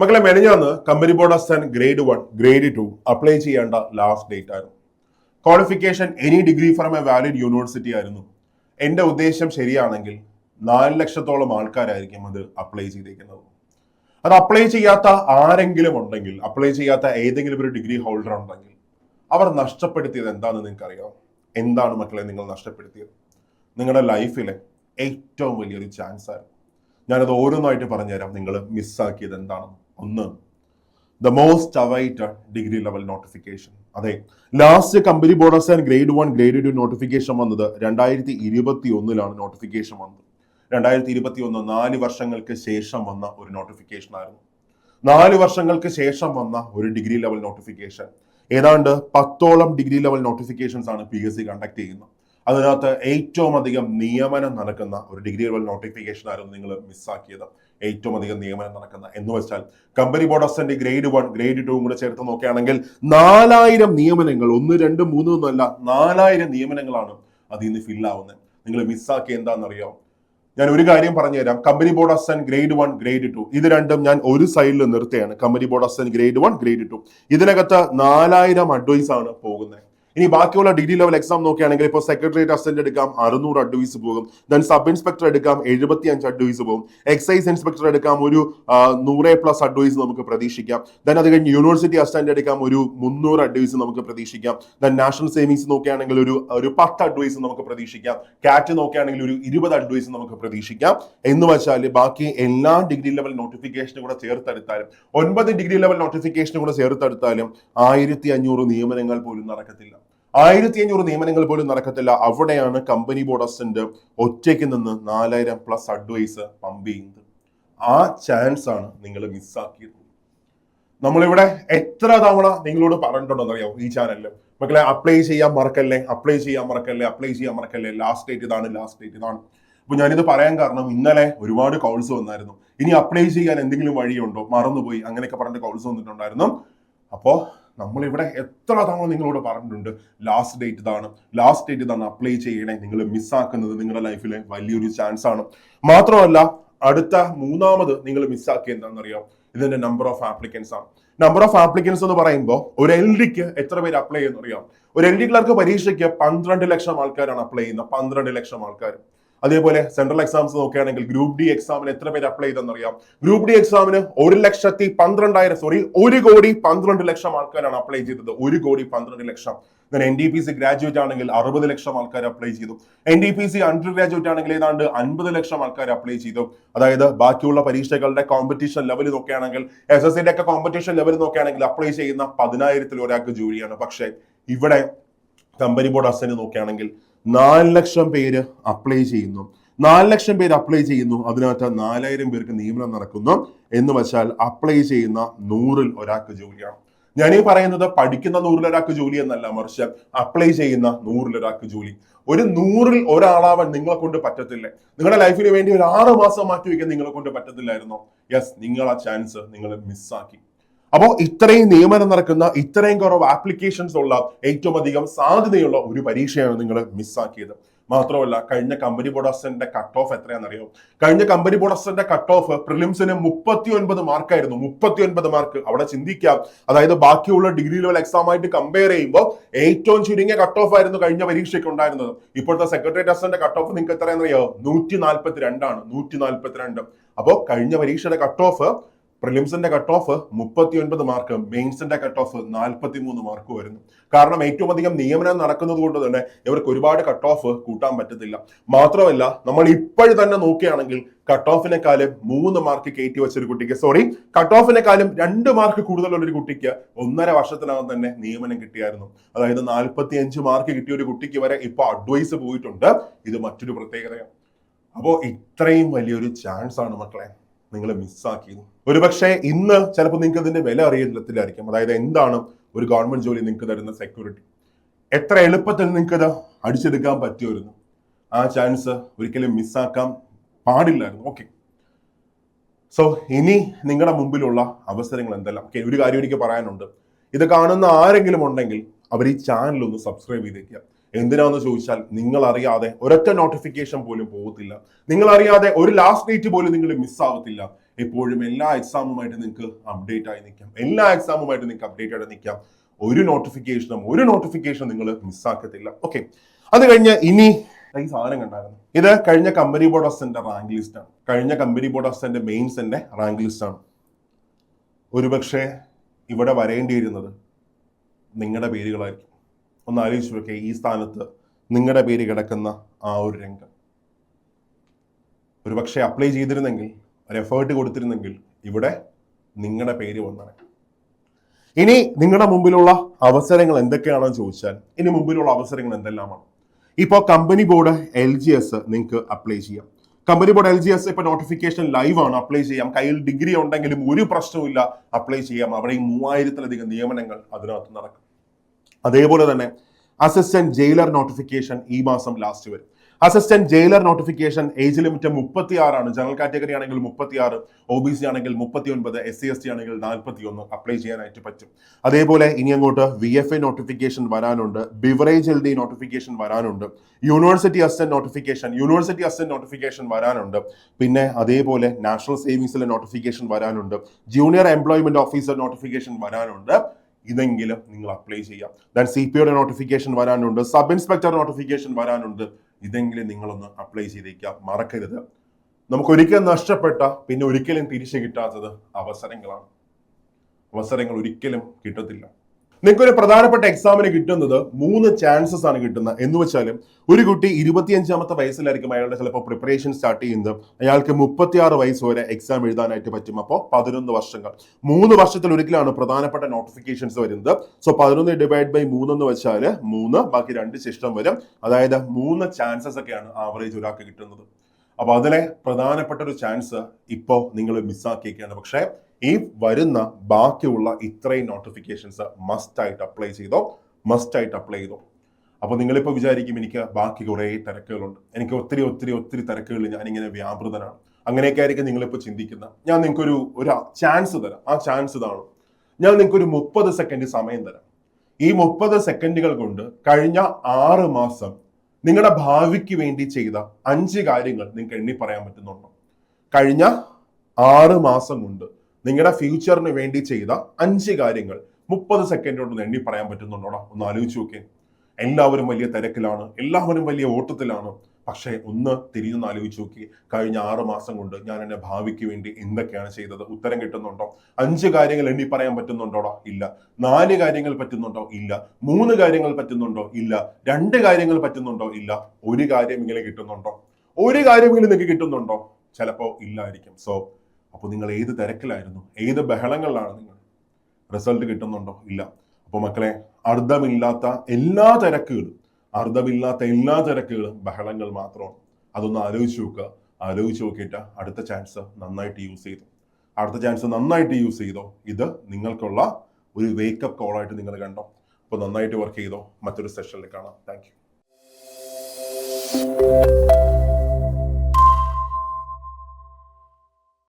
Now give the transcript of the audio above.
മക്കളെ മെനഞ്ഞാന്ന് company board and grade one grade two apply ചെയ്യേണ്ട last date ആയിരുന്നു. Qualification any degree from a valid university ആയിരുന്നു. എന്റെ ഉദ്ദേശം ശരിയാണെങ്കിൽ നാല് ലക്ഷത്തോളം ആൾക്കാരായിരിക്കും അത് അപ്ലൈ ചെയ്തേക്കുന്നത്. അത് അപ്ലൈ ചെയ്യാത്ത ആരെങ്കിലും ഉണ്ടെങ്കിൽ അപ്ലൈ ചെയ്യാത്ത ഏതെങ്കിലും ഒരു ഡിഗ്രി ഹോൾഡർ ഉണ്ടെങ്കിൽ അവർ നഷ്ടപ്പെടുത്തിയത് എന്താണെന്ന് നിങ്ങൾക്കറിയാം. എന്താണ് മക്കളെ നിങ്ങൾ നഷ്ടപ്പെടുത്തിയത്? നിങ്ങളുടെ ലൈഫിലെ ഏറ്റവും വലിയൊരു ചാൻസ് ആയിരുന്നു. ഞാനത് ഓരോന്നായിട്ട് പറഞ്ഞുതരാം. നിങ്ങൾ മിസ്സാക്കിയത് എന്താണെന്ന്. ഒന്ന്. The most awaited degree level notification അതെ last company boards and grade one grade two notification വന്നത് രണ്ടായിരത്തി ഇരുപത്തി ഒന്നിലാണ് നോട്ടിഫിക്കേഷൻ വന്നത്. രണ്ടായിരത്തി ഇരുപത്തി ഒന്ന് നാല് വർഷങ്ങൾക്ക് ശേഷം വന്ന ഒരു നോട്ടിഫിക്കേഷൻ ആയിരുന്നു. നാല് വർഷങ്ങൾക്ക് ശേഷം വന്ന ഒരു ഡിഗ്രി ലെവൽ നോട്ടിഫിക്കേഷൻ ഏതാണ്ട് പത്തോളം ഡിഗ്രി ലെവൽ നോട്ടിഫിക്കേഷൻസ് ആണ് പി എസ് സി കണ്ടക്ട് ചെയ്യുന്നത്. അതിനകത്ത് ഏറ്റവും അധികം നിയമനം നടക്കുന്ന ഒരു ഡിഗ്രി ലെവൽ നോട്ടിഫിക്കേഷൻ ആയിരുന്നു നിങ്ങൾ മിസ്സാക്കിയത് ഏറ്റവും അധികം നിയമനം നടക്കുന്ന എന്ന് വെച്ചാൽ company board of grade one grade two കൂടെ ചേർത്ത് നോക്കുകയാണെങ്കിൽ നാലായിരം നിയമനങ്ങൾ ഒന്ന് രണ്ട് മൂന്ന് ഒന്നല്ല നാലായിരം നിയമനങ്ങളാണ് അതിൽ നിന്ന് ഫില്ലാവുന്നത് നിങ്ങൾ മിസ്സാക്കി എന്താണെന്നറിയോ? ഞാൻ ഒരു കാര്യം പറഞ്ഞുതരാം. Company board assistant grade one grade two ഇത് രണ്ടും ഞാൻ ഒരു സൈഡിൽ നിർത്തുകയാണ്. Company board assistant grade one grade two ഇതിനകത്ത് നാലായിരം അഡ്വൈസ് ആണ് പോകുന്നത്. ഇനി ബാക്കിയുള്ള ഡിഗ്രി ലെവൽ എക്സാം നോക്കുകയാണെങ്കിൽ ഇപ്പോൾ സെക്രട്ടറിയേറ്റ് അസിസ്റ്റന്റ് എടുക്കാം അറുന്നൂറ് അഡ്വൈസ് പോകും. ദെൻ സബ് ഇൻസ്പെക്ടർ എടുക്കാം എഴുപത്തി അഞ്ച് അഡ്വൈസ് പോകും. എക്സൈസ് ഇൻസ്പെക്ടർ എടുക്കാം ഒരു നൂറെ പ്ലസ് അഡ്വൈസ് നമുക്ക് പ്രതീക്ഷിക്കാം. ദെൻ അത് കഴിഞ്ഞ് യൂണിവേഴ്സിറ്റി അസിസ്റ്റന്റ് എടുക്കാം ഒരു മുന്നൂറ് അഡ്വൈസ് നമുക്ക് പ്രതീക്ഷിക്കാം. ദെൻ നാഷണൽ സേവിങ്സ് നോക്കുകയാണെങ്കിൽ ഒരു ഒരു പത്ത് അഡ്വൈസ് നമുക്ക് പ്രതീക്ഷിക്കാം. കാറ്റ് നോക്കുകയാണെങ്കിൽ ഒരു ഇരുപത് അഡ്വൈസ് നമുക്ക് പ്രതീക്ഷിക്കാം. എന്ന് വെച്ചാൽ ബാക്കി എല്ലാ ഡിഗ്രി ലെവൽ നോട്ടിഫിക്കേഷനും കൂടെ ചേർത്തെടുത്താലും ഒൻപത് ഡിഗ്രി ലെവൽ നോട്ടിഫിക്കേഷനും കൂടെ ചേർത്തെടുത്താലും ആയിരത്തി അഞ്ഞൂറ് നിയമനങ്ങൾ പോലും നടക്കത്തില്ല. ആയിരത്തി അഞ്ഞൂറ് നിയമനങ്ങൾ പോലും നടക്കത്തില്ല. അവിടെയാണ് കമ്പനി ബോർഡ് അസിസ്റ്റന്റ് ഒറ്റയ്ക്ക് നിന്ന് നാലായിരം പ്ലസ് അഡ്വൈസ് പമ്പ് ചെയ്യുന്നത് ആ ചാൻസ് ആണ് നിങ്ങൾ മിസ്സാക്കിയത് നമ്മളിവിടെ എത്ര തവണ നിങ്ങളോട് പറഞ്ഞിട്ടുണ്ടെന്ന് അറിയാമോ ഈ ചാനലിൽ മക്കളെ അപ്ലൈ ചെയ്യാൻ മറക്കല്ലേ? അപ്ലൈ ചെയ്യാൻ മറക്കല്ലേ? അപ്ലൈ ചെയ്യാൻ മറക്കല്ലേ? ലാസ്റ്റ് ഡേറ്റ് ഇതാണ് ലാസ്റ്റ് ഡേറ്റ് ഇതാണ്. അപ്പൊ ഞാനിത് പറയാൻ കാരണം ഇന്നലെ ഒരുപാട് കോൾസ് വന്നായിരുന്നു. ഇനി അപ്ലൈ ചെയ്യാൻ എന്തെങ്കിലും വഴിയുണ്ടോ? മറന്നുപോയി അങ്ങനെയൊക്കെ പറഞ്ഞിട്ട് കോൾസ് വന്നിട്ടുണ്ടായിരുന്നു. അപ്പോൾ നമ്മളിവിടെ എത്ര തവണ നിങ്ങളോട് പറഞ്ഞിട്ടുണ്ട് ലാസ്റ്റ് ഡേറ്റ് ഇതാണ് ലാസ്റ്റ് ഡേറ്റ് ഇതാണ് അപ്ലൈ ചെയ്യണേ നിങ്ങൾ മിസ്സാക്കുന്നത് നിങ്ങളുടെ ലൈഫിലെ വലിയൊരു ചാൻസ് ആണ്. മാത്രമല്ല അടുത്ത മൂന്നാമത് നിങ്ങൾ മിസ്സാക്കി എന്താണെന്നറിയാം? ഇതിന്റെ നമ്പർ ഓഫ് ആപ്ലിക്കൻസ് ആണ്. നമ്പർ ഓഫ് ആപ്ലിക്കൻസ് എന്ന് പറയുമ്പോൾ ഒരു എൽ ഡിക്ക് എത്ര പേര് അപ്ലൈ ചെയ്യുന്നറിയാം? ഒരു എൽ ഡി ക്ലർക്ക് പരീക്ഷയ്ക്ക് പന്ത്രണ്ട് ലക്ഷം ആൾക്കാരാണ് അപ്ലൈ ചെയ്യുന്നത് പന്ത്രണ്ട് ലക്ഷം ആൾക്കാർ അതേപോലെ സെൻട്രൽ എക്സാംസ് നോക്കുകയാണെങ്കിൽ ഗ്രൂപ്പ് ഡി എക്സാമിന് എത്ര പേര് അപ്ലൈ ചെയ്തെന്നറിയാം. ഗ്രൂപ്പ് ഡി എക്സാമിന് ഒരു ലക്ഷത്തി പന്ത്രണ്ടായിരം സോറി ഒരു കോടി പന്ത്രണ്ട് ലക്ഷം ആൾക്കാരാണ് അപ്ലൈ ചെയ്തത്. ഒരു കോടി പന്ത്രണ്ട് ലക്ഷം. N D P C graduate ആണെങ്കിൽ അറുപത് ലക്ഷം ആൾക്കാർ അപ്ലൈ ചെയ്തു. N D P C under graduate ആണെങ്കിൽ ഏതാണ്ട് അൻപത് ലക്ഷം ആൾക്കാർ അപ്ലൈ ചെയ്തു. അതായത് ബാക്കിയുള്ള പരീക്ഷകളുടെ കോമ്പറ്റീഷൻ ലെവൽ നോക്കുകയാണെങ്കിൽ എസ് എസ് ഒക്കെ കോമ്പറ്റീഷൻ ലെവൽ നോക്കുകയാണെങ്കിൽ അപ്ലൈ ചെയ്യുന്ന പതിനായിരത്തിൽ ഒരാൾക്ക് ജോലിയാണ്. പക്ഷേ ഇവിടെ കമ്പനി ബോർഡ് അസന് നോക്കുകയാണെങ്കിൽ നാല് ലക്ഷം പേര് അപ്ലൈ ചെയ്യുന്നു. നാല് ലക്ഷം പേര് അപ്ലൈ ചെയ്യുന്നു. അതിനകത്ത് നാലായിരം പേർക്ക് നിയമനം നടക്കുന്നു. എന്ന് വെച്ചാൽ അപ്ലൈ ചെയ്യുന്ന നൂറിൽ ഒരാൾക്ക് ജോലിയാണ്. ഞാൻ ഈ പറയുന്നത് പഠിക്കുന്ന നൂറിൽ ഒരാൾക്ക് ജോലി എന്നല്ല മറിച്ച് അപ്ലൈ ചെയ്യുന്ന നൂറിൽ ഒരാൾക്ക് ജോലി. ഒരു നൂറിൽ ഒരാളാവാൻ നിങ്ങളെ കൊണ്ട് പറ്റത്തില്ല. നിങ്ങളുടെ ലൈഫിന് വേണ്ടി ഒരു ആറ് മാസം മാറ്റി വയ്ക്കാൻ നിങ്ങളെ കൊണ്ട് പറ്റത്തില്ലായിരുന്നോ. യെസ് നിങ്ങൾ ആ ചാൻസ് നിങ്ങൾ മിസ്സാക്കി അപ്പോൾ ഇത്രയും നിയമനം നടക്കുന്ന ഇത്രയും കുറവ് ആപ്ലിക്കേഷൻസ് ഉള്ള ഏറ്റവും അധികം സാധ്യതയുള്ള ഒരു പരീക്ഷയാണ് നിങ്ങൾ മിസ്സാക്കിയത് മാത്രമല്ല കഴിഞ്ഞ കമ്പനി ബോർഡ് അസിസ്റ്റന്റിന്റെ കട്ട് ഓഫ് എത്രയാണെന്നറിയോ? കഴിഞ്ഞ കമ്പനി ബോർഡ് അസിസ്റ്റന്റിന്റെ കട്ട് ഓഫ് പ്രിലിംസിന് മുപ്പത്തി ഒൻപത് മാർക്കായിരുന്നു മുപ്പത്തി ഒൻപത് മാർക്ക് അവിടെ ചിന്തിക്കാം അതായത് ബാക്കിയുള്ള ഡിഗ്രി ലെവൽ എക്സാം ആയിട്ട് കമ്പയർ ചെയ്യുമ്പോൾ ഏറ്റവും ചുരുങ്ങിയ കട്ട് ഓഫ് ആയിരുന്നു കഴിഞ്ഞ പരീക്ഷയ്ക്ക് ഉണ്ടായിരുന്നത്. ഇപ്പോഴത്തെ സെക്രട്ടറി അസിസ്റ്റന്റ് കട്ട് ഓഫ് നിങ്ങൾക്ക് എത്രയാണെന്നറിയോ? നൂറ്റി നാൽപ്പത്തി രണ്ടാണ് നൂറ്റി നാൽപ്പത്തി രണ്ട് അപ്പോൾ കഴിഞ്ഞ പരീക്ഷയുടെ കട്ട് ഓഫ് പ്രിലിംസിന്റെ കട്ട് ഓഫ് മുപ്പത്തി ഒൻപത് മാർക്ക് മെയിൻസിന്റെ കട്ട് ഓഫ് നാൽപ്പത്തി മൂന്ന് മാർക്ക് വരുന്നു. കാരണം ഏറ്റവും അധികം നിയമനം നടക്കുന്നത് കൊണ്ട് തന്നെ ഇവർക്ക് ഒരുപാട് കട്ട് ഓഫ് കൂട്ടാൻ പറ്റത്തില്ല. മാത്രമല്ല നമ്മൾ ഇപ്പോഴും തന്നെ നോക്കുകയാണെങ്കിൽ കട്ട് ഓഫിനെക്കാളും മൂന്ന് മാർക്ക് കയറ്റി വെച്ച ഒരു കുട്ടിക്ക് സോറി കട്ട് ഓഫിനെക്കാളും രണ്ട് മാർക്ക് കൂടുതലുള്ള ഒരു കുട്ടിക്ക് ഒന്നര വർഷത്തിനകം തന്നെ നിയമനം കിട്ടിയായിരുന്നു. അതായത് നാൽപ്പത്തി അഞ്ച് മാർക്ക് കിട്ടിയ ഒരു കുട്ടിക്ക് വരെ ഇപ്പൊ അഡ്വൈസ് പോയിട്ടുണ്ട്. ഇത് മറ്റൊരു പ്രത്യേകതയാണ്. അപ്പോൾ ഇത്രയും വലിയൊരു ചാൻസ് ആണ് മക്കളെ. നിങ്ങൾ മിസ്സാക്കി. ഒരുപക്ഷെ ഇന്ന് ചിലപ്പോൾ നിങ്ങൾക്ക് അതിന്റെ വില അറിയത്തില്ലായിരിക്കും അതായത് എന്താണ് ഒരു ഗവൺമെന്റ് ജോലി നിങ്ങൾക്ക് തരുന്ന സെക്യൂരിറ്റി എത്ര എളുപ്പത്തിൽ നിങ്ങൾക്ക് അത് അടിച്ചെടുക്കാൻ പറ്റുമായിരുന്നു ആ ചാൻസ് ഒരിക്കലും മിസ്സാക്കാൻ പാടില്ലായിരുന്നു. ഓക്കെ സോ ഇനി നിങ്ങളുടെ മുമ്പിലുള്ള അവസരങ്ങൾ എന്തെല്ലാം? ഓക്കെ ഒരു കാര്യം എനിക്ക് പറയാനുണ്ട്. ഇത് കാണുന്ന ആരെങ്കിലും ഉണ്ടെങ്കിൽ അവർ ഈ ചാനൽ ഒന്ന് സബ്സ്ക്രൈബ് ചെയ്തേക്കുക. എന്തിനാന്ന് ചോദിച്ചാൽ നിങ്ങൾ അറിയാതെ ഒരൊറ്റ നോട്ടിഫിക്കേഷൻ പോലും പോകത്തില്ല. നിങ്ങൾ അറിയാതെ ഒരു ലാസ്റ്റ് ഡേറ്റ് പോലും നിങ്ങൾ മിസ്സാവത്തില്ല എപ്പോഴും എല്ലാ എക്സാമുമായിട്ട് നിങ്ങൾക്ക് അപ്ഡേറ്റ് ആയി നിൽക്കാം എല്ലാ എക്സാമുമായിട്ട് നിങ്ങൾക്ക് അപ്ഡേറ്റ് ആയിട്ട് നിൽക്കാം ഒരു നോട്ടിഫിക്കേഷനും ഒരു നോട്ടിഫിക്കേഷൻ നിങ്ങൾ മിസ്സാക്കത്തില്ല ഓക്കെ അത് കഴിഞ്ഞ് ഇനി ഈ സാധനം കണ്ടായിരുന്നു? ഇത് കഴിഞ്ഞ കമ്പനി ബോർഡ് ഓഫ് സെന്റെ റാങ്ക് ലിസ്റ്റ് ആണ്. കഴിഞ്ഞ കമ്പനി ബോർഡ് ഓഫ് അസിന്റെ മെയിൻസിന്റെ റാങ്ക് ലിസ്റ്റ് ആണ്. ഒരുപക്ഷെ ഇവിടെ വരേണ്ടിയിരുന്നത് നിങ്ങളുടെ പേരുകളായിരിക്കും. ഒന്ന് ആലോചിച്ച് നോക്കിയാൽ ഈ സ്ഥാനത്ത് നിങ്ങളുടെ പേര് കിടക്കുന്ന ആ ഒരു രംഗം. ഒരു പക്ഷേ അപ്ലൈ ചെയ്തിരുന്നെങ്കിൽ ഒരു എഫേർട്ട് കൊടുത്തിരുന്നെങ്കിൽ ഇവിടെ നിങ്ങളുടെ പേര് വന്നാണ് ഇനി നിങ്ങളുടെ മുമ്പിലുള്ള അവസരങ്ങൾ എന്തൊക്കെയാണെന്ന് ചോദിച്ചാൽ ഇനി മുമ്പിലുള്ള അവസരങ്ങൾ എന്തെല്ലാമാണ്? ഇപ്പോൾ company board L G S നിങ്ങൾക്ക് അപ്ലൈ ചെയ്യാം. Company board L G S ഇപ്പൊ നോട്ടിഫിക്കേഷൻ ലൈവ് ആണ് അപ്ലൈ ചെയ്യാം. കയ്യിൽ ഡിഗ്രി ഉണ്ടെങ്കിലും ഒരു പ്രശ്നവുമില്ല അപ്ലൈ ചെയ്യാം. അവിടെ ഈ മൂവായിരത്തിലധികം നിയമനങ്ങൾ അതിനകത്ത് നടക്കും. അതേപോലെ തന്നെ അസിസ്റ്റന്റ് ജയിലർ നോട്ടിഫിക്കേഷൻ ഈ മാസം ലാസ്റ്റ് വരും. Assistant jailer notification age limit മുപ്പത്തി ആറാണ് ജനറൽ കാറ്റഗറി ആണെങ്കിൽ മുപ്പത്തി ആറ് ഒ ബി സി ആണെങ്കിൽ മുപ്പത്തി ഒൻപത് എസ് സി എസ് ടി ആണെങ്കിൽ നാൽപ്പത്തി ഒന്ന് അപ്ലൈ ചെയ്യാനായിട്ട് പറ്റും. അതേപോലെ ഇനി അങ്ങോട്ട് വി എഫ് എ നോട്ടിഫിക്കേഷൻ വരാനുണ്ട്. ബിവറേജ് എൽ ഡി നോട്ടിഫിക്കേഷൻ വരാനുണ്ട്. University assistant notification university assistant notification വരാനുണ്ട്. പിന്നെ അതേപോലെ നാഷണൽ സേവിങ്സിലെ നോട്ടിഫിക്കേഷൻ വരാനുണ്ട്. ജൂനിയർ എംപ്ലോയ്മെന്റ് ഓഫീസർ നോട്ടിഫിക്കേഷൻ വരാനുണ്ട്. ഇതെങ്കിലും നിങ്ങൾ അപ്ലൈ ചെയ്യാം. ദാൻ സി പി ഒയുടെ നോട്ടിഫിക്കേഷൻ വരാനുണ്ട് സബ് ഇൻസ്പെക്ടർ നോട്ടിഫിക്കേഷൻ വരാനുണ്ട്. ഇതെങ്കിലും നിങ്ങളൊന്ന് അപ്ലൈ ചെയ്തേക്കാം മറക്കരുത്. നമുക്ക് ഒരിക്കലും നഷ്ടപ്പെട്ട പിന്നെ ഒരിക്കലും തിരിച്ചു കിട്ടാത്തത് അവസരങ്ങളാണ്. അവസരങ്ങൾ ഒരിക്കലും കിട്ടത്തില്ല. നിങ്ങൾക്ക് ഒരു പ്രധാനപ്പെട്ട എക്സാമിന് കിട്ടുന്നത് മൂന്ന് ചാൻസസ് ആണ് കിട്ടുന്നത്. എന്ന് വെച്ചാലും ഒരു കുട്ടി ഇരുപത്തിയഞ്ചാമത്തെ വയസ്സിലായിരിക്കും അയാളുടെ ചിലപ്പോൾ പ്രിപ്പറേഷൻ സ്റ്റാർട്ട് ചെയ്യുന്നത്. അയാൾക്ക് മുപ്പത്തിയാറ് വയസ്സ് വരെ എക്സാം എഴുതാനായിട്ട് പറ്റും. അപ്പോൾ പതിനൊന്ന് വർഷങ്ങൾ. മൂന്ന് വർഷത്തിൽ ഒരിക്കലാണ് പ്രധാനപ്പെട്ട നോട്ടിഫിക്കേഷൻസ് വരുന്നത്. സോ പതിനൊന്ന് ഡിവൈഡ് ബൈ മൂന്നെന്ന് വെച്ചാൽ മൂന്ന് ബാക്കി രണ്ട് ശിഷ്ടം വരും. അതായത് മൂന്ന് ചാൻസസ് ഒക്കെയാണ് ആവറേജ് ഒരാൾക്ക് കിട്ടുന്നത്. അപ്പോൾ അതിലെ പ്രധാനപ്പെട്ട ഒരു ചാൻസ് ഇപ്പോൾ നിങ്ങൾ മിസ്സാക്കിയേക്കാണ് പക്ഷേ ഈ വരുന്ന ബാക്കിയുള്ള ഇത്രയും നോട്ടിഫിക്കേഷൻസ് മസ്റ്റ് ആയിട്ട് അപ്ലൈ ചെയ്തോ? മസ്റ്റ് ആയിട്ട് അപ്ലൈ ചെയ്തോ? അപ്പോൾ നിങ്ങളിപ്പോൾ വിചാരിക്കും എനിക്ക് ബാക്കി കുറേ തിരക്കുകളുണ്ട്. എനിക്ക് ഒത്തിരി ഒത്തിരി ഒത്തിരി തിരക്കുകൾ ഞാനിങ്ങനെ വ്യാപൃതനാണ്. അങ്ങനെയൊക്കെ ആയിരിക്കും നിങ്ങളിപ്പോൾ ചിന്തിക്കുന്നത്. ഞാൻ നിങ്ങൾക്കൊരു ഒരു ചാൻസ് തരാം. ആ ചാൻസ് ഇതാണ്. ഞാൻ നിങ്ങൾക്ക് ഒരു മുപ്പത് സെക്കൻഡ് സമയം തരാം. ഈ മുപ്പത് സെക്കൻഡുകൾ കൊണ്ട് കഴിഞ്ഞ ആറ് മാസം നിങ്ങളുടെ ഭാവിക്ക് വേണ്ടി ചെയ്ത അഞ്ച് കാര്യങ്ങൾ നിങ്ങൾക്ക് എണ്ണി പറയാൻ പറ്റുന്നുണ്ടോ? കഴിഞ്ഞ ആറ് മാസം കൊണ്ട് നിങ്ങളുടെ ഫ്യൂച്ചറിന് വേണ്ടി ചെയ്ത അഞ്ച് കാര്യങ്ങൾ മുപ്പത് സെക്കൻഡ് കൊണ്ട് എണ്ണി പറയാൻ പറ്റുന്നുണ്ടോടാ? ഒന്ന് ആലോചിച്ച് നോക്കേ എല്ലാവരും വലിയ തിരക്കിലാണ് എല്ലാവരും വലിയ ഓട്ടത്തിലാണ്. പക്ഷേ ഒന്ന് തിരിഞ്ഞൊന്ന് ആലോചിച്ച് നോക്കി കഴിഞ്ഞ ആറ് മാസം കൊണ്ട് ഞാൻ എന്റെ ഭാവിക്ക് വേണ്ടി എന്തൊക്കെയാണ് ചെയ്തത്? ഉത്തരം കിട്ടുന്നുണ്ടോ? അഞ്ച് കാര്യങ്ങൾ എണ്ണി പറയാൻ പറ്റുന്നുണ്ടോടാ? ഇല്ല. നാല് കാര്യങ്ങൾ പറ്റുന്നുണ്ടോ? ഇല്ല. മൂന്ന് കാര്യങ്ങൾ പറ്റുന്നുണ്ടോ? ഇല്ല. രണ്ട് കാര്യങ്ങൾ പറ്റുന്നുണ്ടോ? ഇല്ല. ഒരു കാര്യം ഇങ്ങനെ കിട്ടുന്നുണ്ടോ? ഒരു കാര്യമെങ്കിലും നിങ്ങൾക്ക് കിട്ടുന്നുണ്ടോ? ചിലപ്പോൾ ഇല്ലായിരിക്കും. സോ അപ്പോൾ നിങ്ങൾ ഏത് തിരക്കിലായിരുന്നു? ഏത് ബഹളങ്ങളിലാണ് നിങ്ങൾ റിസൾട്ട് കിട്ടുന്നുണ്ടോ? ഇല്ല. അപ്പോൾ മക്കളെ അർത്ഥമില്ലാത്ത എല്ലാ തിരക്കുകളും അർത്ഥമില്ലാത്ത എല്ലാ തിരക്കുകളും ബഹളങ്ങൾ മാത്രമാണ്. അതൊന്ന് ആലോചിച്ച് നോക്കുക. ആലോചിച്ച് നോക്കിയിട്ട് അടുത്ത ചാൻസ് നന്നായിട്ട് യൂസ് ചെയ്തു? അടുത്ത ചാൻസ് നന്നായിട്ട് യൂസ് ചെയ്തോ? ഇത് നിങ്ങൾക്കുള്ള ഒരു വേക്കപ്പ് കോളായിട്ട് നിങ്ങൾ കണ്ടോ? അപ്പോൾ നന്നായിട്ട് വർക്ക് ചെയ്തോ? മറ്റൊരു സെഷനിൽ കാണാം. താങ്ക്